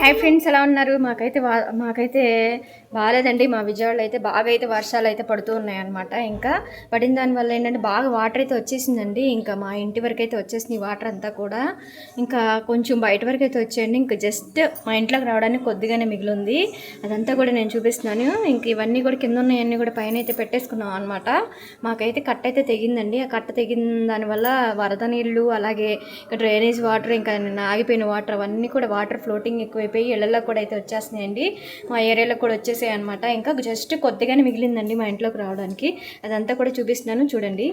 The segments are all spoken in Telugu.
హాయ్ ఫ్రెండ్స్ ఎలా ఉన్నారు? మాకైతే వా మాకైతే బాగాలేదండి మా విజయవాడలో అయితే బాగా అయితే వర్షాలు అయితే పడుతూ ఉన్నాయన్నమాట ఇంకా. పడిన దానివల్ల ఏంటంటే బాగా వాటర్ అయితే వచ్చేసిందండి. ఇంకా మా ఇంటి వరకు అయితే వచ్చేసింది వాటర్ అంతా కూడా. ఇంకా కొంచెం బయట వరకు అయితే వచ్చేయండి. ఇంకా జస్ట్ మా ఇంట్లోకి రావడానికి కొద్దిగానే మిగిలింది. అదంతా కూడా నేను చూపిస్తున్నాను. ఇంక ఇవన్నీ కూడా కింద ఉన్నాయన్నీ కూడా పైన అయితే పెట్టేసుకున్నాం అనమాట మాకైతే కట్ట అయితే తెగిందండి. ఆ కట్ట తెగిన దానివల్ల వరద నీళ్ళు అలాగే ఇంకా డ్రైనేజ్ వాటర్ ఇంకా ఆగిపోయిన వాటర్ అవన్నీ కూడా వాటర్ ఫ్లోటింగ్ ఎక్కువ ఎక్కువైపోయి ఇళ్ళలో కూడా అయితే వచ్చేస్తున్నాయండి. మా ఏరియాలో కూడా వచ్చేసాయి అనమాట ఇంకా జస్ట్ కొద్దిగానే మిగిలిందండి మా ఇంట్లోకి రావడానికి. అదంతా కూడా చూపిస్తున్నాను చూడండి.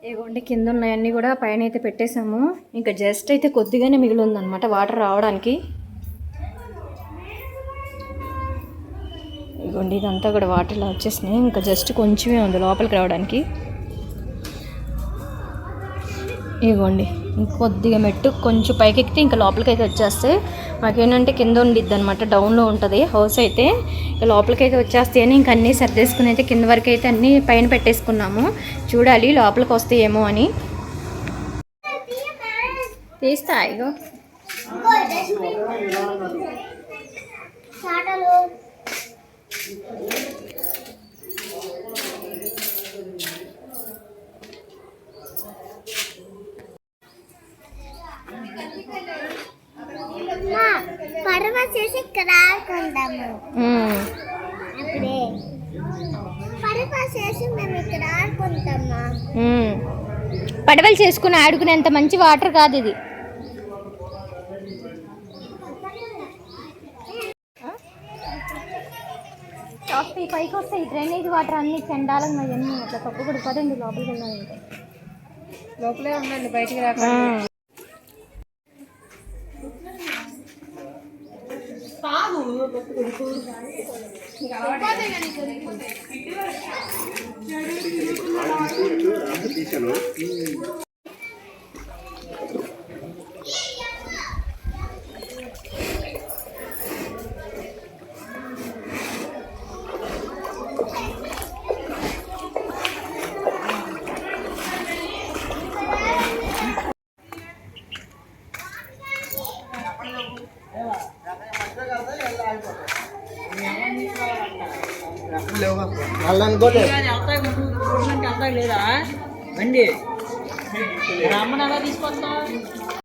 ఇవ్వండి కింద ఉన్నాయన్నీ కూడా పైన అయితే పెట్టేశాము. ఇంకా జస్ట్ అయితే కొద్దిగానే మిగిలి ఉందన్నమాట వాటర్ రావడానికి. ఇదిగోండి ఇదంతా కూడా వాటర్ ఇలా వచ్చేసినాయి. ఇంకా జస్ట్ కొంచెమే ఉంది లోపలికి రావడానికి. ఇదిగోండి ఇంకొద్దిగా మెట్టు కొంచెం పైకి ఎక్కితే ఇంకా లోపలికి అయితే మాకేంటంటే కింద ఉండిద్ది అనమాట డౌన్లో ఉంటుంది హౌస్ అయితే. ఇంకా లోపలికి అయితే వచ్చేస్తాయి అని ఇంక అన్నీ సర్దేసుకుని అయితే కింద వరకు అయితే అన్నీ పైన పెట్టేసుకున్నాము. చూడాలి లోపలికి వస్తాయేమో అని. తీస్తా ఇగో. చాటలు. చేసి ఇక్కడ ఆడుకుంటాము. అప్పుడే. పడవ చేసి మేము ఇక్కడ ఆడుకుంటామా. పడవలు చేసుకుని ఆడుకునేంత మంచి వాటర్ కాదు ఇది. వస్తాయి పైకి వస్తాయి డ్రైనేజ్ వాటర్ అన్ని చండాలంగా అవన్నీ అట్లా తప్పకూడదు పదండి లోపలికి వెళ్ళాలంటే. లోపలే ఉండండి బయటికి రాక తీసాను వెళ్తా లేదా బండి రమ్మని ఎలా తీసుకొస్తా